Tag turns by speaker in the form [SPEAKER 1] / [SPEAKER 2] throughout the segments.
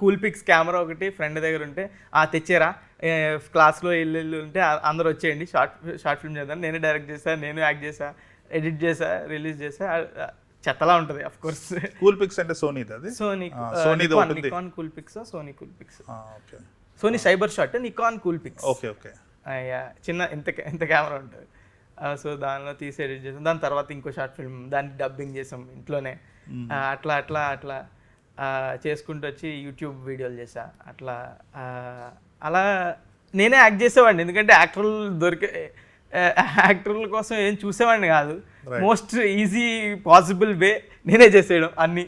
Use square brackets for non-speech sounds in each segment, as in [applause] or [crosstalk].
[SPEAKER 1] Cool pics camera ఒకటి friend దగ్గర ఉంటే ఆ తెచ్చారా. క్లాస్లో వెళ్ళి ఉంటే అందరూ వచ్చేయండి. షార్ట్ షార్ట్ ఫిల్మ్ చేద్దాం. నేనే డైరెక్ట్ చేశా నేను యాక్ట్ చేశా ఎడిట్ చేశా రిలీజ్ చేశా. చెత్తలా ఉంటుంది అఫ్ కోర్స్
[SPEAKER 2] కూల్ పిక్స్ అంటే సోనీది అది?
[SPEAKER 1] సోనీ
[SPEAKER 2] ఉంది.
[SPEAKER 1] Nikon Coolpix Sony Coolpix. Sony Cyber shot Nikon Coolpix.
[SPEAKER 2] Okay okay.
[SPEAKER 1] చిన్న ఇంత ఇంత కెమెరా ఉంటుంది. సో దానిలో తీసి ఎడిట్ చేసాం దాని తర్వాత ఇంకో షార్ట్ ఫిల్మ్ దాన్ని డబ్బింగ్ చేసాం ఇంట్లోనే. అట్లా అట్లా అట్లా. చేసుకుంటూ వచ్చి యూట్యూబ్ వీడియోలు చేసా అట్లా అలా నేనే యాక్ట్ చేసేవాడిని. ఎందుకంటే యాక్టర్లు దొరికే యాక్టర్ల కోసం ఏం చూసేవాడిని కాదు. మోస్ట్ ఈజీ పాసిబుల్ వే నేనే చేసేయడం అన్నీ.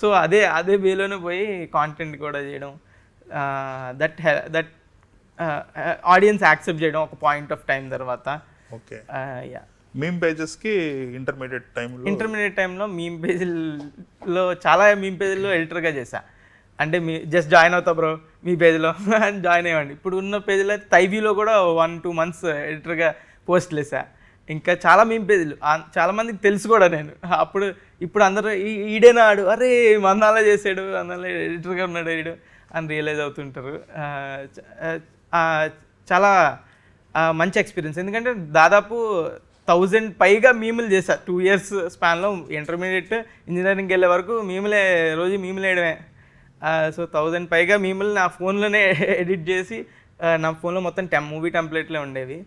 [SPEAKER 1] సో అదే అదే వేలోనే పోయి కాంటెంట్ కూడా చేయడం దట్ దట్ ఆడియన్స్ యాక్సెప్ట్ చేయడం ఒక పాయింట్ ఆఫ్ టైం తర్వాత.
[SPEAKER 2] ఓకే
[SPEAKER 1] యా
[SPEAKER 2] మీమ్ పేజెస్కి ఇంటర్మీడియట్ టైంలో
[SPEAKER 1] ఇంటర్మీడియట్ టైంలో మీమ్ పేజీల్లో చాలా మీమ్ పేజీల్లో ఎడిటర్గా చేశా. అంటే మీ జస్ట్ జాయిన్ అవుతా బ్రో మీ పేజీలో అని జాయిన్ అయ్యండి. ఇప్పుడు ఉన్న పేజీలో అయితే తైవీలో కూడా వన్ టూ మంత్స్ ఎడిటర్గా పోస్ట్ లేసా ఇంకా చాలా మీమ్ పేజీలు చాలామందికి తెలుసు కూడా నేను. అప్పుడు ఇప్పుడు అందరూ ఈ- ఈడేనా ఆడు అరే మందాలా చేసాడు అందులో ఎడిటర్గా ఉన్నాడు ఈడు అని రియలైజ్ అవుతుంటారు. చాలా మంచి ఎక్స్పీరియన్స్ ఎందుకంటే దాదాపు థౌజండ్ పైగా మీములు చేశా. టూ ఇయర్స్ స్పాన్లో ఇంటర్మీడియట్ ఇంజనీరింగ్కి వెళ్ళే వరకు మీములే రోజు మీములు వేయడమే. సో థౌజండ్ పైగా మీములు నా ఫోన్లోనే ఎడిట్ [laughs] చేసి నా ఫోన్లో మొత్తం టెం మూవీ టెంప్లెట్లే ఉండేవి.